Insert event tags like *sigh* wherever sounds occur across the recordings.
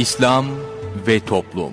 İslam ve Toplum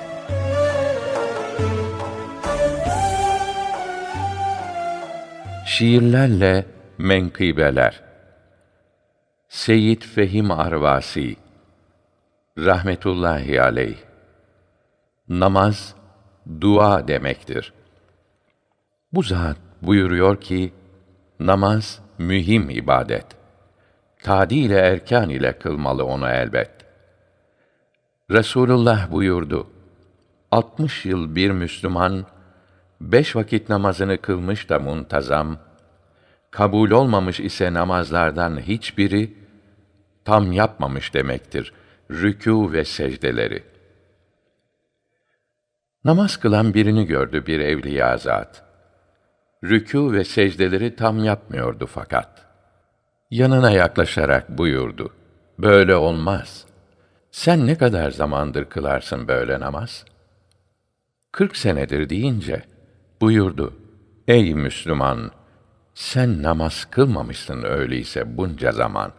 Şiirlerle menkıbeler Seyyid Fehim Arvasi Rahmetullahi aleyh Namaz, dua demektir. Bu zat buyuruyor ki, namaz mühim ibadet. Tadi ile erkan ile kılmalı onu elbet. Resulullah buyurdu, 60 yıl bir Müslüman, beş vakit namazını kılmış da muntazam, kabul olmamış ise namazlardan hiçbiri, tam yapmamış demektir, rükû ve secdeleri. Namaz kılan birini gördü bir evliya zat. Rükû ve secdeleri tam yapmıyordu fakat. Yanına yaklaşarak buyurdu, böyle olmaz. Sen ne kadar zamandır kılarsın böyle namaz? Kırk senedir deyince, buyurdu, Ey Müslüman! Sen namaz kılmamışsın öyleyse bunca zaman.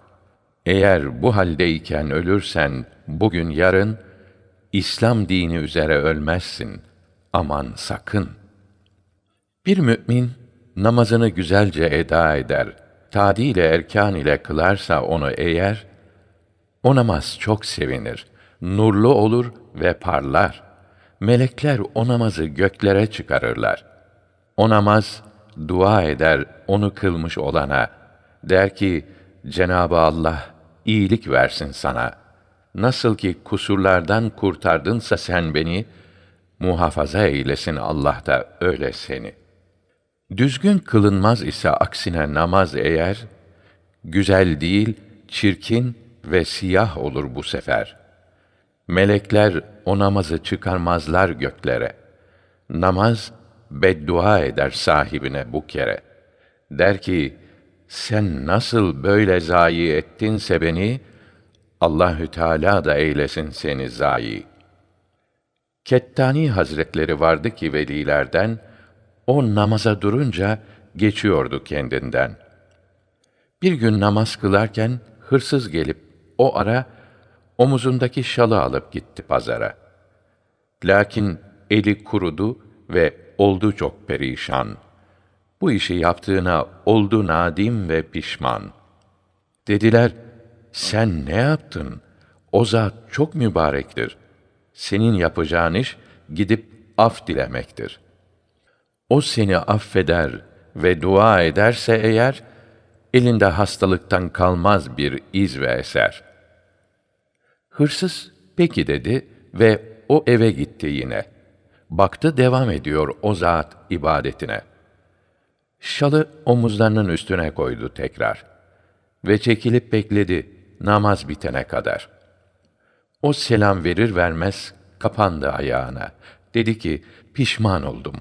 Eğer bu haldeyken ölürsen, bugün yarın, İslam dini üzere ölmezsin. Aman sakın. Bir mümin, namazını güzelce eda eder, tadi ile erkan ile kılarsa onu eğer, o namaz çok sevinir, nurlu olur ve parlar. Melekler o namazı göklere çıkarırlar. O namaz, dua eder onu kılmış olana, der ki, Cenab-ı Allah iyilik versin sana. Nasıl ki kusurlardan kurtardınsa sen beni, muhafaza eylesin Allah da öyle seni. Düzgün kılınmaz ise aksine namaz eğer, güzel değil, çirkin ve siyah olur bu sefer. Melekler o namazı çıkarmazlar göklere. Namaz, beddua eder sahibine bu kere. Der ki, sen nasıl böyle zayi ettinse beni, Allahü Teala da eylesin seni zayi. Kettani Hazretleri vardı ki velilerden, o namaza durunca geçiyordu kendinden. Bir gün namaz kılarken hırsız gelip o ara omuzundaki şalı alıp gitti pazara. Lakin eli kurudu ve oldu çok perişan. Bu işi yaptığına oldu nadim ve pişman. Dediler, sen ne yaptın? O zat çok mübarektir. Senin yapacağın iş gidip af dilemektir. O seni affeder ve dua ederse eğer, elinde hastalıktan kalmaz bir iz ve eser. Hırsız, peki dedi ve o eve gitti yine. Baktı devam ediyor o zat ibadetine. Şalı omuzlarının üstüne koydu tekrar. Ve çekilip bekledi namaz bitene kadar. O selam verir vermez kapandı ayağına. Dedi ki, pişman oldum.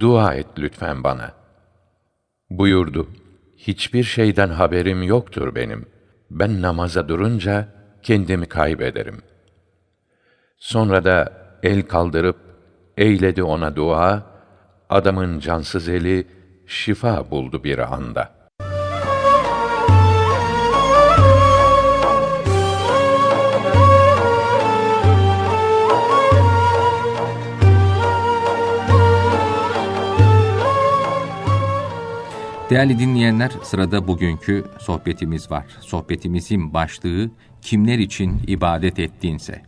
Dua et lütfen bana. Buyurdu, hiçbir şeyden haberim yoktur benim. Ben namaza durunca kendimi kaybederim. Sonra da el kaldırıp eyledi ona dua, adamın cansız eli şifa buldu bir anda.'' Değerli dinleyenler, sırada bugünkü sohbetimiz var. Sohbetimizin başlığı kimler için ibadet ettiğinse.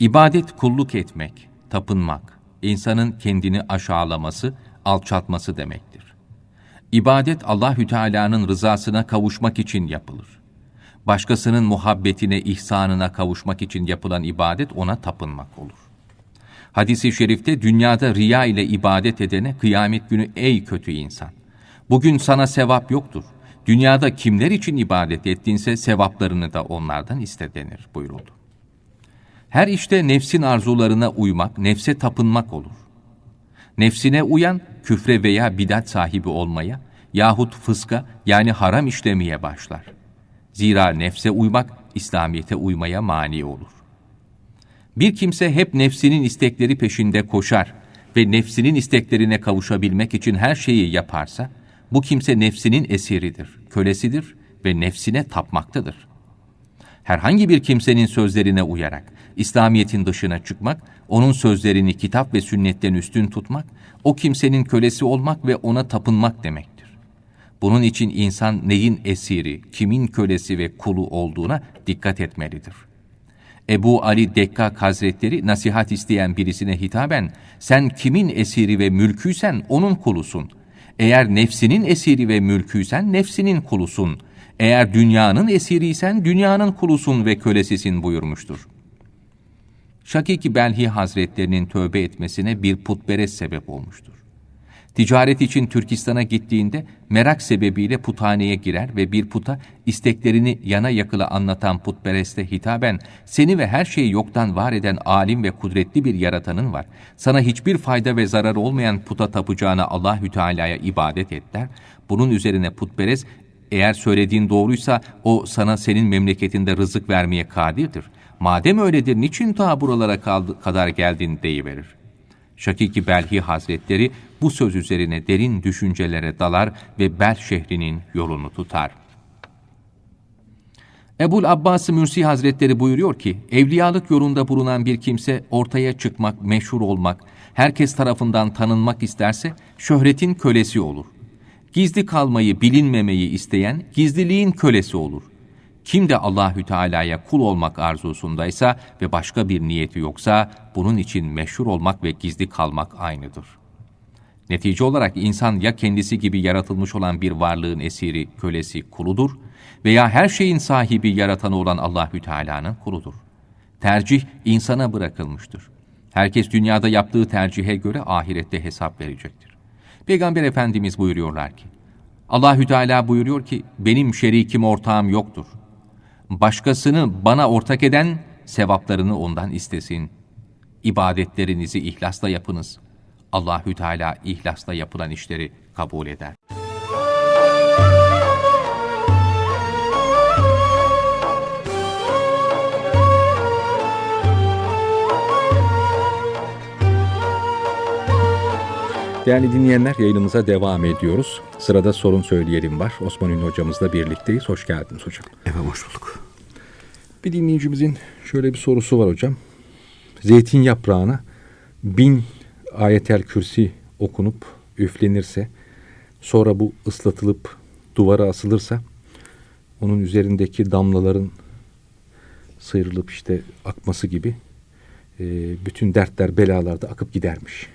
İbadet kulluk etmek, tapınmak, insanın kendini aşağılaması, alçaltması demektir. İbadet Allahü Teala'nın rızasına kavuşmak için yapılır. Başkasının muhabbetine, ihsanına kavuşmak için yapılan ibadet ona tapınmak olur. Hadis-i şerifte dünyada riya ile ibadet edene kıyamet günü ey kötü insan. Bugün sana sevap yoktur. Dünyada kimler için ibadet ettinse sevaplarını da onlardan iste denir buyuruldu. Her işte nefsin arzularına uymak, nefse tapınmak olur. Nefsine uyan küfre veya bidat sahibi olmaya yahut fıska yani haram işlemeye başlar. Zira nefse uymak İslamiyete uymaya mani olur. Bir kimse hep nefsinin istekleri peşinde koşar ve nefsinin isteklerine kavuşabilmek için her şeyi yaparsa, bu kimse nefsinin esiridir, kölesidir ve nefsine tapmaktadır. Herhangi bir kimsenin sözlerine uyarak İslamiyet'in dışına çıkmak, onun sözlerini kitap ve sünnetten üstün tutmak, o kimsenin kölesi olmak ve ona tapınmak demektir. Bunun için insan neyin esiri, kimin kölesi ve kulu olduğuna dikkat etmelidir. Ebu Ali Dekkak Hazretleri nasihat isteyen birisine hitaben, sen kimin esiri ve mülküysen onun kulusun. Eğer nefsinin esiri ve mülküysen nefsinin kulusun. Eğer dünyanın esiriysen dünyanın kulusun ve kölesisin buyurmuştur. Şakiki Belhi Hazretlerinin tövbe etmesine bir putperest sebep olmuştur. Ticaret için Türkistan'a gittiğinde merak sebebiyle puthaneye girer ve bir puta isteklerini yana yakıla anlatan putpereste hitaben seni ve her şeyi yoktan var eden alim ve kudretli bir yaratanın var. Sana hiçbir fayda ve zarar olmayan puta tapacağına Allahü Teala'ya ibadet et der. Bunun üzerine putperest eğer söylediğin doğruysa o sana senin memleketinde rızık vermeye kadirdir. Madem öyledir niçin ta buralara kaldı, kadar geldin deyiverir. Şakiki Belhi Hazretleri bu söz üzerine derin düşüncelere dalar ve Bel şehrinin yolunu tutar. Ebul Abbas Mürsi Hazretleri buyuruyor ki, evliyalık yolunda bulunan bir kimse ortaya çıkmak, meşhur olmak, herkes tarafından tanınmak isterse şöhretin kölesi olur. Gizli kalmayı, bilinmemeyi isteyen gizliliğin kölesi olur. Kim de Allahü Teala'ya kul olmak arzusundaysa ve başka bir niyeti yoksa bunun için meşhur olmak ve gizli kalmak aynıdır. Netice olarak insan ya kendisi gibi yaratılmış olan bir varlığın esiri, kölesi, kuludur veya her şeyin sahibi, yaratanı olan Allahü Teala'nın kuludur. Tercih insana bırakılmıştır. Herkes dünyada yaptığı tercihe göre ahirette hesap verecektir. Peygamber Efendimiz buyuruyorlar ki, Allahü Teala buyuruyor ki, benim şerikim ortağım yoktur. Başkasını bana ortak eden sevaplarını ondan istesin. İbadetlerinizi ihlasla yapınız. Allahü Teala ihlasla yapılan işleri kabul eder. Değerli dinleyenler yayınımıza devam ediyoruz. Sırada sorun söyleyelim var. Osman Ünlü hocamızla birlikteyiz. Hoş geldiniz hocam. Efendim hoş bulduk. Bir dinleyicimizin şöyle bir sorusu var hocam. Zeytin yaprağına bin ayetel kürsi okunup üflenirse sonra bu ıslatılıp duvara asılırsa onun üzerindeki damlaların sıyrılıp işte akması gibi bütün dertler belalar da akıp gidermiş.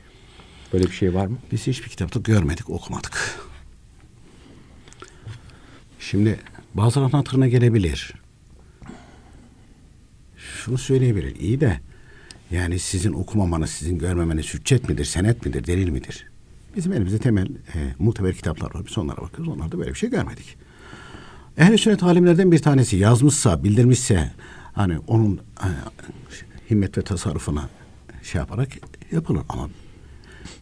Böyle bir şey var mı? Biz hiçbir kitapta görmedik, okumadık. Şimdi bazılarının hatırına gelebilir. Şunu söyleyebilir. İyi de yani sizin okumamanız, sizin görmemeniz hüccet midir, senet midir, delil midir? Bizim elimizde temel e, muteber kitaplar var. Biz onlara bakıyoruz. Onlarda böyle bir şey görmedik. Ehl-i sünnet alimlerden bir tanesi yazmışsa, bildirmişse hani onun e, himmet ve tasarrufuna şey yaparak yapılır. Ama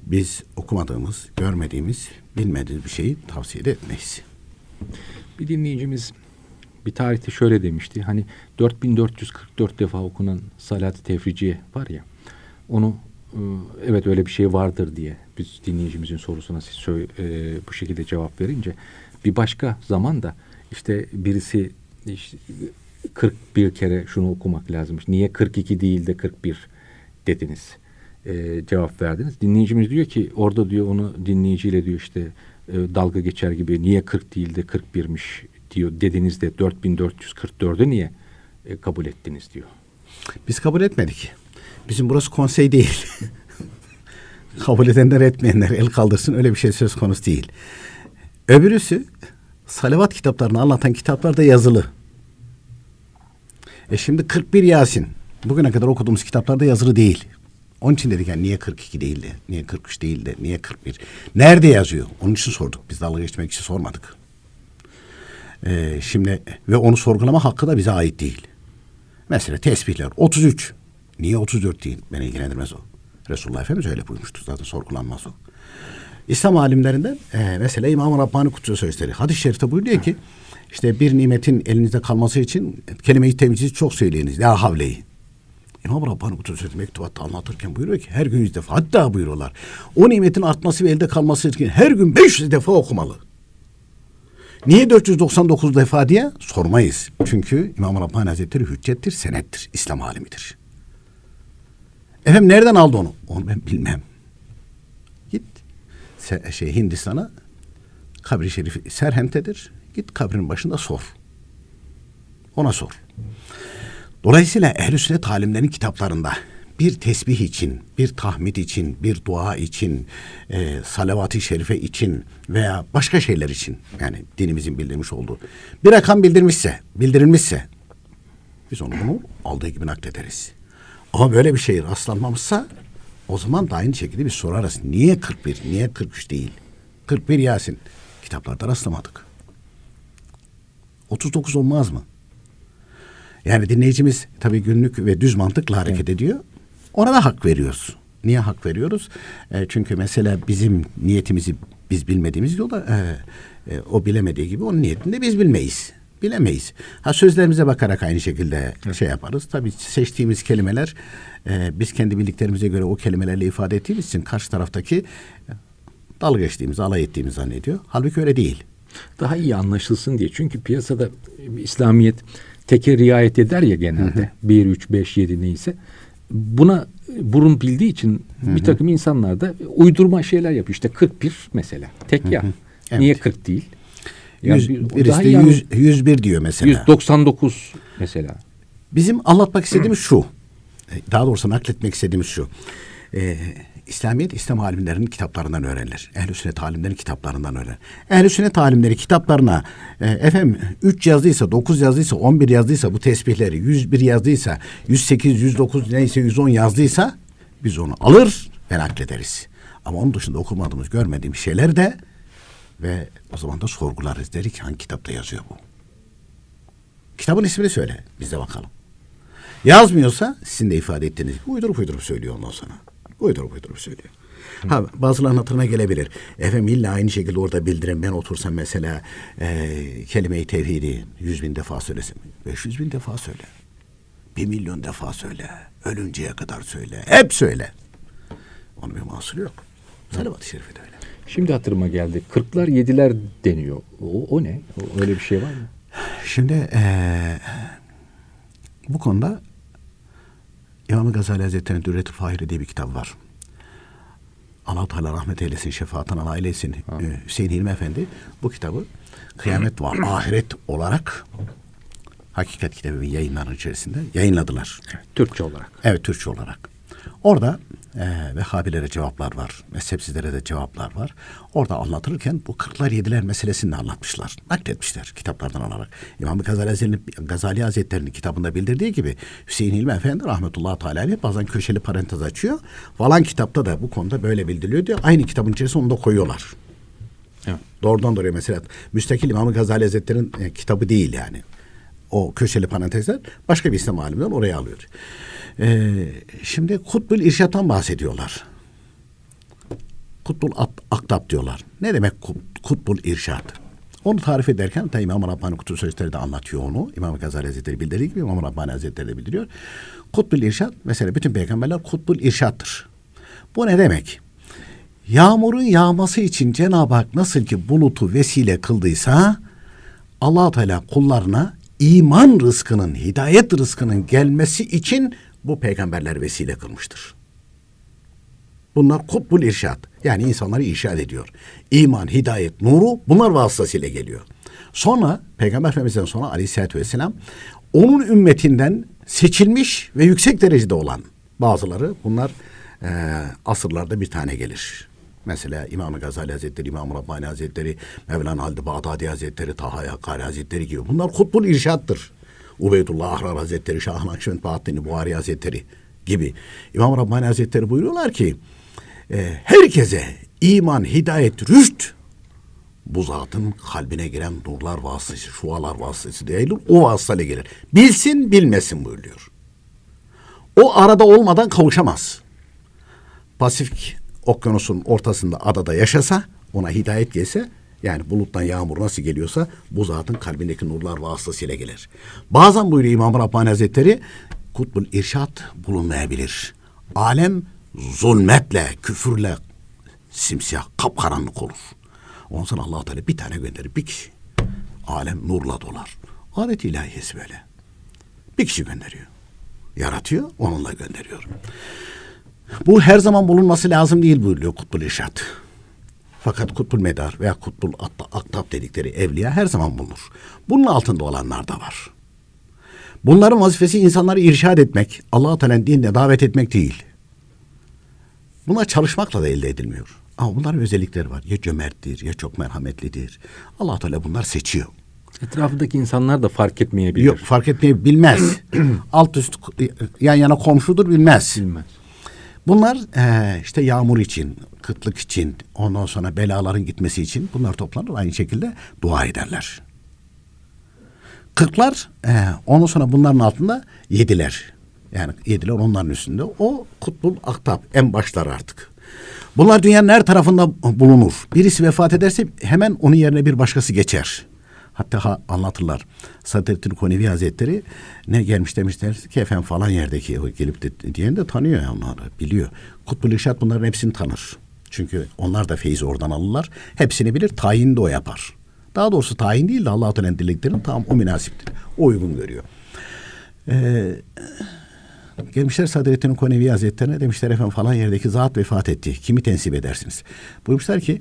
biz okumadığımız, görmediğimiz, bilmediğimiz bir şeyi tavsiye etmeyiz. Bir dinleyicimiz bir tarihte şöyle demişti. Hani 4444 defa okunan salat-ı tefriciye var ya. Onu e, evet öyle bir şey vardır diye biz dinleyicimizin sorusuna siz e, bu şekilde cevap verince bir başka zaman da işte birisi işte 41 kere şunu okumak lazımmış. Niye 42 değil de 41 dediniz? E, cevap verdiniz. Dinleyicimiz diyor ki orada diyor onu dinleyiciyle diyor işte e, dalga geçer gibi niye 40 değil de 41'miş diyor dediniz de 4444'ü niye e, kabul ettiniz diyor. Biz kabul etmedik. Bizim burası konsey değil. *laughs* kabul edenler etmeyenler el kaldırsın öyle bir şey söz konusu değil. Öbürüsü salavat kitaplarını anlatan kitaplarda yazılı. E şimdi 41 Yasin. Bugüne kadar okuduğumuz kitaplarda yazılı değil. Onun için dedik yani niye 42 değil de, niye 43 değil de, niye 41? Nerede yazıyor? Onun için sorduk. Biz dalga geçmek için sormadık. Ee, şimdi ve onu sorgulama hakkı da bize ait değil. Mesela tesbihler 33. Niye 34 değil? Beni ilgilendirmez o. Resulullah Efendimiz öyle buyurmuştur. Zaten sorgulanmaz o. İslam alimlerinden e, mesela İmam-ı Rabbani Kutsu Sözleri. Hadis-i şerifte buyuruyor ki işte bir nimetin elinizde kalması için kelime-i temyizi çok söyleyiniz. La havleyi. İmam Rabbani Kutsu Sözleri mektubatta anlatırken buyuruyor ki her gün yüz defa hatta buyuruyorlar. O nimetin artması ve elde kalması için her gün 500 defa okumalı. Niye 499 defa diye sormayız. Çünkü İmam Rabbani Hazretleri hüccettir, senettir, İslam alimidir. Efendim nereden aldı onu? Onu ben bilmem. Git şey Hindistan'a kabri şerifi Serhent'tedir. Git kabrin başında sor. Ona sor. Dolayısıyla ehl-i sünnet alimlerin kitaplarında bir tesbih için, bir tahmid için, bir dua için, e, salavat-ı şerife için veya başka şeyler için yani dinimizin bildirmiş olduğu bir rakam bildirmişse, bildirilmişse biz onu bunu aldığı gibi naklederiz. Ama böyle bir şey rastlanmamışsa o zaman da aynı şekilde biz sorarız. Niye 41, niye 43 değil? 41 Yasin. Kitaplarda rastlamadık. 39 olmaz mı? Yani dinleyicimiz tabii günlük ve düz mantıkla hareket ediyor. Ona da hak veriyoruz. Niye hak veriyoruz? E, çünkü mesela bizim niyetimizi biz bilmediğimiz yolda e, e, o bilemediği gibi onun niyetini de biz bilmeyiz. Bilemeyiz. Ha sözlerimize bakarak aynı şekilde şey yaparız. Tabii seçtiğimiz kelimeler e, biz kendi bildiklerimize göre o kelimelerle ifade ettiğimiz için karşı taraftaki dalga geçtiğimiz, alay ettiğimizi zannediyor. Halbuki öyle değil. Daha iyi anlaşılsın diye. Çünkü piyasada İslamiyet teke riayet eder ya genelde. 1, 3, 5, 7 neyse. Buna burun bildiği için bir takım insanlar da uydurma şeyler yapıyor. İşte 41 mesela. Tek ya. Evet. Niye 40 değil? Ya Yüz, bir- o birisi de iyi anla- 100, 101 diyor mesela. 199 mesela. Bizim anlatmak istediğimiz şu. Daha doğrusu nakletmek istediğimiz şu. Ee, İslamiyet İslam alimlerinin kitaplarından öğrenilir. Ehl-i sünnet alimlerinin kitaplarından öğrenilir. Ehl-i sünnet alimleri kitaplarına e, efendim 3 yazdıysa, 9 yazdıysa, 11 yazdıysa bu tesbihleri 101 yazdıysa, 108, 109 neyse 110 yazdıysa biz onu alır ve naklederiz. Ama onun dışında okumadığımız, görmediğimiz şeyler de ve o zaman da sorgularız. Derik hangi kitapta yazıyor bu? Kitabın ismini söyle. Biz de bakalım. Yazmıyorsa sizin de ifade ettiğiniz gibi uydurup uydurup söylüyor ondan sonra. Uydurup uydurup söylüyor. Ha bazılarının hatırına gelebilir. Efendim illa aynı şekilde orada bildiren ben otursam mesela e, kelime-i tevhidi yüz bin defa söylesin. Beş yüz bin defa söyle. Bir milyon defa söyle. Ölünceye kadar söyle. Hep söyle. Onun bir mahsuru yok. Salavat-ı Şerife de öyle. Şimdi hatırıma geldi. 40'lar 7'ler deniyor. O, o ne? O, öyle bir şey var mı? Şimdi eee, bu konuda İmam Gazali Hazretleri'nin Dürret-i Fahiri diye bir kitap var. Allah Teala rahmet eylesin, şefaatine nail eylesin. Ee, Hüseyin Hilmi Efendi bu kitabı kıyamet ve ahiret olarak Hakikat kitabı yayınların içerisinde yayınladılar. Türkçe olarak. Evet Türkçe olarak. Orada e, Vehhabilere cevaplar var. Mezhepsizlere de cevaplar var. Orada anlatırken bu kırklar yediler meselesini de anlatmışlar. Nakletmişler kitaplardan alarak. İmam Gazali Hazretleri'nin, Gazali Hazretleri'nin kitabında bildirdiği gibi Hüseyin İlmi Efendi rahmetullahi teala bazen köşeli parantez açıyor. Falan kitapta da bu konuda böyle bildiriliyor diyor. Aynı kitabın içerisine onu da koyuyorlar. Evet. Doğrudan doğruya mesela müstakil İmam Gazali Hazretleri'nin e, kitabı değil yani. O köşeli parantezler başka bir İslam aliminden oraya alıyor. Ee, şimdi Kutbul İrşat'tan bahsediyorlar. Kutbul Aktab diyorlar. Ne demek Kut- Kutbul İrşat? Onu tarif ederken de İmam Rabbani Kutu Sözleri de anlatıyor onu. İmam Gazali Hazretleri bildirdiği gibi İmam Rabbani Hazretleri de bildiriyor. Kutbul İrşat mesela bütün peygamberler Kutbul İrşat'tır. Bu ne demek? Yağmurun yağması için Cenab-ı Hak nasıl ki bulutu vesile kıldıysa allah Teala kullarına iman rızkının, hidayet rızkının gelmesi için bu peygamberler vesile kılmıştır. Bunlar kutbul irşad. Yani insanları irşad ediyor. İman, hidayet, nuru bunlar vasıtasıyla geliyor. Sonra Peygamber Efendimiz'den sonra aleyhissalatü vesselam onun ümmetinden seçilmiş ve yüksek derecede olan bazıları bunlar e, asırlarda bir tane gelir. Mesela İmam-ı Gazali Hazretleri, İmam-ı Rabbani Hazretleri, Mevlana Halid-i Bağdadi Hazretleri, Taha Yakkari Hazretleri gibi. Bunlar kutbul irşattır. Ubeydullah Ahrar Hazretleri, Şah Nakşibend Bahattin Buhari Hazretleri gibi. İmam Rabbani Hazretleri buyuruyorlar ki e, herkese iman, hidayet, rüşt bu zatın kalbine giren nurlar vasıtası, şualar vasıtası değil, o vasıtayla gelir. Bilsin, bilmesin buyuruyor. O arada olmadan kavuşamaz. Pasifik okyanusun ortasında adada yaşasa, ona hidayet gelse, yani buluttan yağmur nasıl geliyorsa bu zatın kalbindeki nurlar vasıtasıyla gelir. Bazen buyuruyor İmam Rabbani Hazretleri, kutbul irşat bulunmayabilir. Alem zulmetle, küfürle simsiyah, kapkaranlık olur. Ondan sonra allah Teala bir tane gönderir, bir kişi. Alem nurla dolar. Adet ilahiyesi böyle. Bir kişi gönderiyor. Yaratıyor, onunla gönderiyor. Bu her zaman bulunması lazım değil buyuruyor Kutbul İrşad. Fakat Kutbul Medar veya Kutbul Aktab dedikleri evliya her zaman bulunur. Bunun altında olanlar da var. Bunların vazifesi insanları irşad etmek, Allah-u Teala'nın dinine davet etmek değil. Bunlar çalışmakla da elde edilmiyor. Ama bunların özellikleri var. Ya cömerttir, ya çok merhametlidir. allah Teala bunlar seçiyor. Etrafındaki insanlar da fark etmeyebilir. Yok fark etmeyi bilmez. *clears throat* Alt üst yan yana komşudur bilmez. Bilmez. Bunlar eee, işte yağmur için, kıtlık için, ondan sonra belaların gitmesi için bunlar toplanır aynı şekilde dua ederler. Kırklar eee, ondan sonra bunların altında yediler. Yani yediler onların üstünde. O kutbul aktap en başlar artık. Bunlar dünyanın her tarafında bulunur. Birisi vefat ederse hemen onun yerine bir başkası geçer. Hatta ha- anlatırlar. Sadrettin Konevi Hazretleri ne gelmiş demişler ki efendim falan yerdeki o gelip de diyen de tanıyor ya onları biliyor. Kutbul İrşad bunların hepsini tanır. Çünkü onlar da feyzi oradan alırlar. Hepsini bilir. Tayin de o yapar. Daha doğrusu tayin değil de Allah-u Teala'nın dileklerinin tam o münasiptir. O uygun görüyor. Ee, Gelmişler Sadrettin Konevi Hazretlerine demişler efendim falan yerdeki zat vefat etti. Kimi tensip edersiniz? Buyurmuşlar ki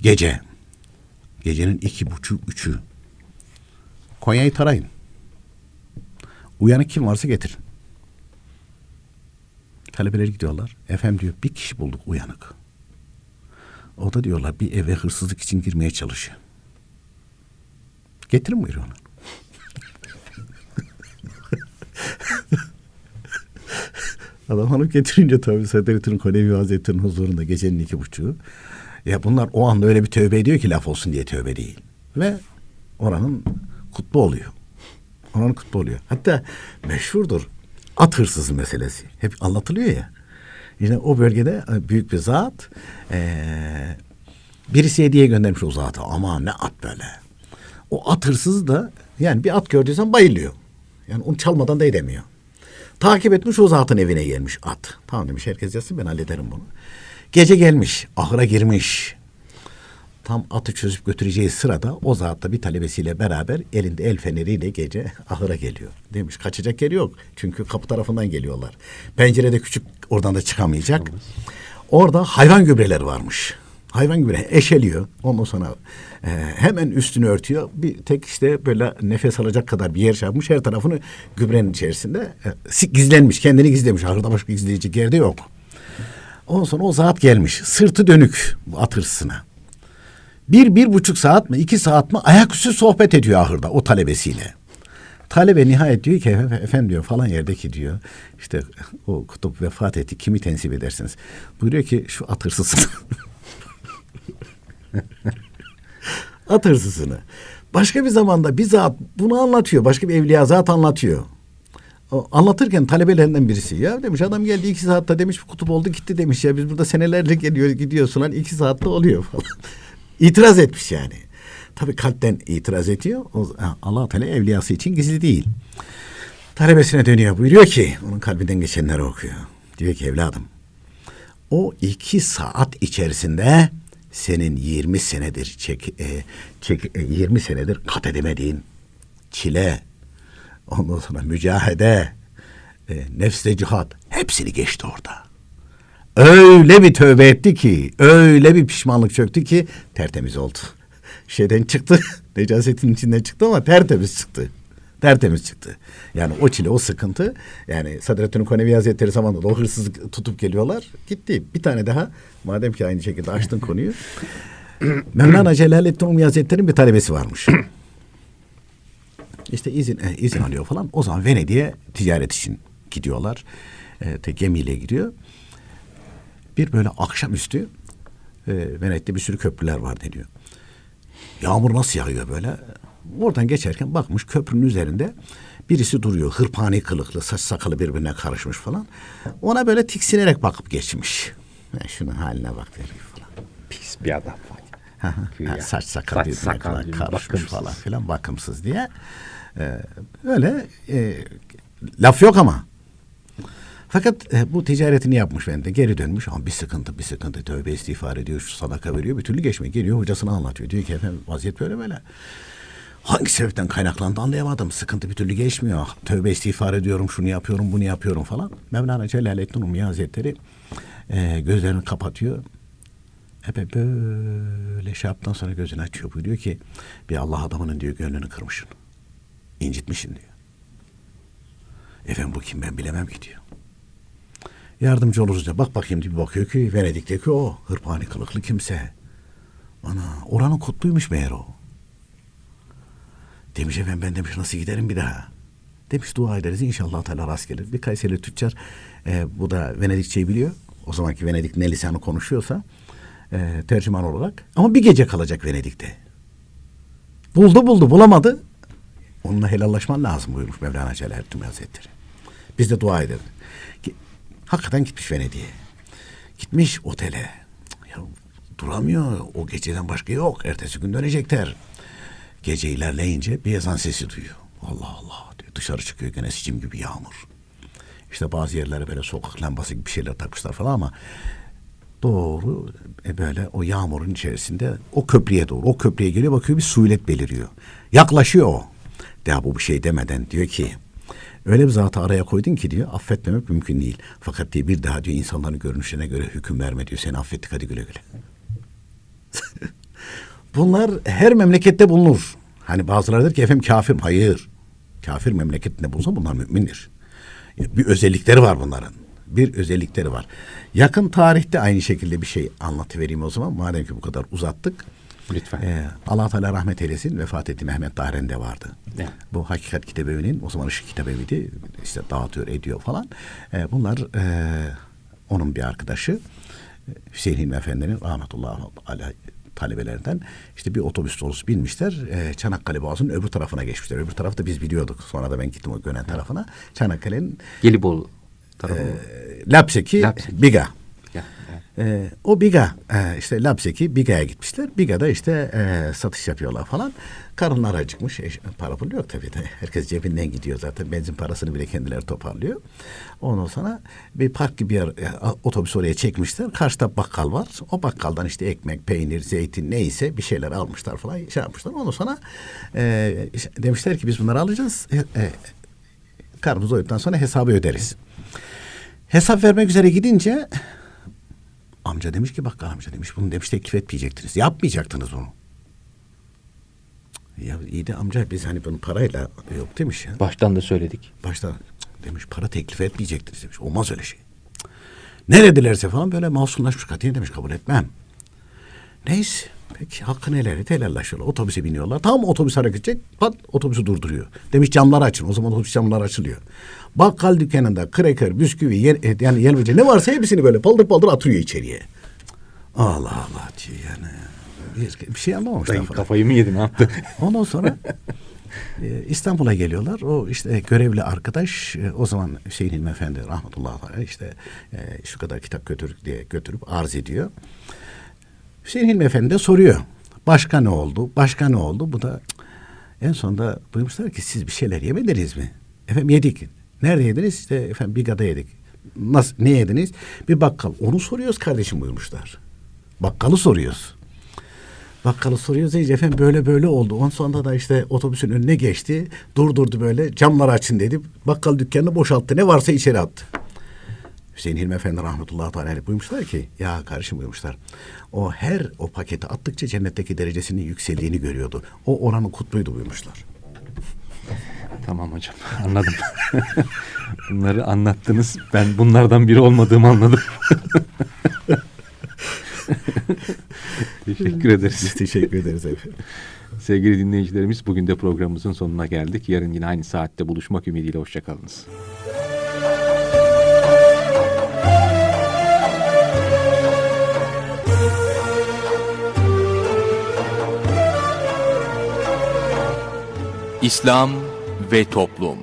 gece. Gecenin iki buçuk üçü. Konya'yı tarayın. Uyanık kim varsa getirin. Talebeler gidiyorlar. Efendim diyor bir kişi bulduk uyanık. O da diyorlar bir eve hırsızlık için girmeye çalışıyor. Getirin buyuruyor onu. *laughs* Adam hanım getirince tabii Sadrettin Konevi Hazretleri'nin huzurunda gecenin iki buçuğu. Ya bunlar o anda öyle bir tövbe ediyor ki laf olsun diye tövbe değil. Ve oranın kutbu oluyor. Oranın kutbu oluyor. Hatta meşhurdur at hırsızı meselesi. Hep anlatılıyor ya. Yine o bölgede e, büyük bir zat eee birisi hediye göndermiş o zata. Ama ne at böyle. O at hırsızı da yani bir at gördüysen bayılıyor. Yani onu çalmadan da edemiyor. Takip etmiş o zatın evine gelmiş at. Tamam demiş herkes yatsın ben hallederim bunu. Gece gelmiş ahıra girmiş. Tam atı çözüp götüreceği sırada o zat da bir talebesiyle beraber elinde el feneriyle gece ahıra geliyor. Demiş kaçacak yeri yok. Çünkü kapı tarafından geliyorlar. Pencerede küçük oradan da çıkamayacak. Orada hayvan gübreleri varmış. Hayvan gübre eşeliyor. Ondan sonra e, hemen üstünü örtüyor. Bir tek işte böyle nefes alacak kadar bir yer şey yapmış. Her tarafını gübrenin içerisinde e, gizlenmiş. Kendini gizlemiş. Ahırda başka gizleyecek yerde yok. Ondan sonra o zat gelmiş. Sırtı dönük bu at hırsızına. Bir, bir buçuk saat mi, iki saat mi ayaküstü sohbet ediyor ahırda o talebesiyle. Talebe nihayet diyor ki "Efe- efendim diyor falan yerdeki diyor işte o kutup vefat etti kimi tensip edersiniz? Buyuruyor ki şu at hırsızını. *laughs* at hırsızını. Başka bir zamanda bir zat bunu anlatıyor. Başka bir evliya zat anlatıyor. O anlatırken talebelerinden birisi ya demiş adam geldi iki saatte demiş kutup oldu gitti demiş ya biz burada senelerce geliyor gidiyorsun lan iki saatte oluyor falan. İtiraz etmiş yani. Tabii kalpten itiraz ediyor. O, Allah Teala evliyası için gizli değil. Talebesine dönüyor buyuruyor ki onun kalbinden geçenleri okuyor. Diyor ki evladım o iki saat içerisinde senin 20 senedir çek, e, çek, e, 20 senedir kat edemediğin çile, ondan sonra mücahede, e, nefsle cihat hepsini geçti orada. Öyle bir tövbe etti ki, öyle bir pişmanlık çöktü ki tertemiz oldu. *laughs* Şeyden çıktı, *laughs* necasetin içinden çıktı ama tertemiz çıktı. Tertemiz çıktı. Yani o çile, o sıkıntı. Yani Sadrettin Konevi Hazretleri zamanında da o hırsızlık tutup geliyorlar. Gitti. Bir tane daha. Madem ki aynı şekilde açtın konuyu. *clears throat* Mevlana Celaleddin Umi Hazretleri'nin bir talebesi varmış. *clears throat* İşte izin, e, izin alıyor falan. O zaman Venedik'e ticaret için gidiyorlar. E, gemiyle gidiyor. Bir böyle akşamüstü e, Venedik'te bir sürü köprüler var deniyor. Yağmur nasıl yağıyor böyle? Oradan geçerken bakmış köprünün üzerinde birisi duruyor. Hırpani kılıklı, saç sakalı birbirine karışmış falan. Ona böyle tiksinerek bakıp geçmiş. Ya şunun haline bak der gibi falan. Pis bir adam. Ha, saç sakal Saç birbirine sakal birbirine karışmış bakımsız. falan filan bakımsız diye. Ee, öyle e, laf yok ama. Fakat e, bu ticaretini yapmış bende. Geri dönmüş ama bir sıkıntı bir sıkıntı. Tövbe istiğfar ediyor. Şu sadaka veriyor. Bir türlü geçmiyor. Geliyor hocasına anlatıyor. Diyor ki efendim vaziyet böyle böyle. Hangi sebepten kaynaklandı anlayamadım. Sıkıntı bir türlü geçmiyor. Tövbe istiğfar ediyorum. Şunu yapıyorum bunu yapıyorum falan. Mevlana Celaleddin Rumi Hazretleri e, gözlerini kapatıyor. Epey böyle şey yaptıktan sonra gözünü açıyor. Buyuruyor ki bir Allah adamının diyor gönlünü kırmışsın. incitmişsin diyor. Efendim bu kim ben bilemem ki diyor. Yardımcı oluruz diyor. Bak bakayım diye bir bakıyor ki Venedik'teki o hırpani kılıklı kimse. Ana oranın kutbuymuş meğer o. Demiş efendim ben demiş nasıl giderim bir daha. Demiş dua ederiz inşallah Teala rast gelir. Bir Kayseri tüccar e, bu da Venedikçeyi biliyor. O zamanki Venedik ne lisanı konuşuyorsa e, tercüman olarak. Ama bir gece kalacak Venedik'te. Buldu buldu bulamadı. Onunla helallaşman lazım buyurmuş Mevlana Celaleddin Hazretleri. Biz de dua edelim. Ki, hakikaten gitmiş Venedik'e. Gitmiş otele. Ya, duramıyor. O geceden başka yok. Ertesi gün dönecekler. Gece ilerleyince bir ezan sesi duyuyor. Allah Allah diyor. Dışarı çıkıyor gene sicim gibi yağmur. İşte bazı yerlere böyle sokak lambası gibi bir şeyler takmışlar falan ama doğru e, böyle o yağmurun içerisinde o köprüye doğru o köprüye geliyor bakıyor bir suilet beliriyor. Yaklaşıyor o. Ya bu bir şey demeden diyor ki öyle bir zatı araya koydun ki diyor affetmemek mümkün değil. Fakat diye bir daha diyor insanların görünüşlerine göre hüküm verme diyor. Seni affettik hadi güle güle. *laughs* Bunlar her memlekette bulunur. Hani bazıları der ki efendim kafir. Hayır. Kafir memleketinde bulunsa bunlar mümindir. Bir özellikleri var bunların. Bir özellikleri var. Yakın tarihte aynı şekilde bir şey anlatıvereyim o zaman. Madem ki bu kadar uzattık. Lütfen. Ee, Allah Teala rahmet eylesin. Vefat etti Mehmet Daren'de vardı. Evet. Bu Hakikat Kitabevi'nin o zaman Işık Kitabevi'di. İşte dağıtıyor ediyor falan. Ee, bunlar e, onun bir arkadaşı. Hüseyin Hilmi Efendi'nin rahmetullahi aleyh talebelerinden işte bir otobüs dolusu binmişler. Ee, Çanakkale Boğazı'nın öbür tarafına geçmişler. Öbür tarafı da biz biliyorduk. Sonra da ben gittim o Gönen tarafına. Çanakkale'nin Gelibolu tarafı. e, Lapseki, Lapseki. Biga. Ee, o Biga e, işte Lapseki Biga'ya gitmişler. Biga'da işte e, satış yapıyorlar falan. Karınlar acıkmış. E, para pulu yok tabii de. *laughs* Herkes cebinden gidiyor zaten. Benzin parasını bile kendileri toparlıyor. Ondan sonra bir park gibi yer, e, otobüs oraya çekmişler. Karşıda bakkal var. O bakkaldan işte ekmek, peynir, zeytin neyse bir şeyler almışlar falan şey yapmışlar. Ondan sonra e, demişler ki biz bunları alacağız. E, e, karnımız doyduktan sonra hesabı öderiz. Hesap vermek üzere gidince amca demiş ki bakkal amca demiş bunu demiş teklif etmeyecektiniz. Yapmayacaktınız bunu. Ya iyi de amca biz hani bunun parayla yok demiş ya. Baştan da söyledik. Başta "Cık," demiş para teklif etmeyecektiniz demiş. Olmaz öyle şey. Ne dedilerse falan böyle masumlaşmış katiyen demiş kabul etmem. Neyse. Peki hakkını helal et helallaşıyorlar. Otobüse biniyorlar. Tam otobüs hareket edecek. Pat otobüsü durduruyor. Demiş camları açın. O zaman otobüs camları açılıyor. Bakkal dükkanında kreker, bisküvi, yer, et, yani yelvece ne varsa hepsini böyle paldır paldır atıyor içeriye. Allah Allah diyor yani. Bir, bir şey anlamamışlar Dayı falan. kafayı mı yedi ne yaptı? *laughs* Ondan sonra *laughs* e, İstanbul'a geliyorlar. O işte görevli arkadaş e, o zaman Hüseyin Hilmi Efendi rahmetullahi aleyh işte e, şu kadar kitap götür diye götürüp arz ediyor. Hüseyin Hilmi Efendi de soruyor. Başka ne oldu? Başka ne oldu? Bu da en sonunda duymuşlar ki siz bir şeyler yemediniz mi? Efendim yedik. Nerede yediniz? İşte efendim Biga'da yedik. Nasıl, ne yediniz? Bir bakkal. Onu soruyoruz kardeşim buyurmuşlar. Bakkalı soruyoruz. Bakkalı soruyoruz iyice efendim böyle böyle oldu. Ondan sonra da işte otobüsün önüne geçti. Durdurdu böyle camları açın dedi. Bakkal dükkanını boşalttı. Ne varsa içeri attı. Hüseyin Hilmi Efendi rahmetullahi teala buyurmuşlar ki ya kardeşim buyurmuşlar. O her o paketi attıkça cennetteki derecesinin yükseldiğini görüyordu. O oranın kutbuydu buyurmuşlar. *laughs* tamam hocam anladım. *laughs* Bunları anlattınız. Ben bunlardan biri olmadığımı anladım. *laughs* Teşekkür ederiz. Biz teşekkür ederiz efendim. Sevgili dinleyicilerimiz bugün de programımızın sonuna geldik. Yarın yine aynı saatte buluşmak ümidiyle hoşçakalınız. İslam ve Toplum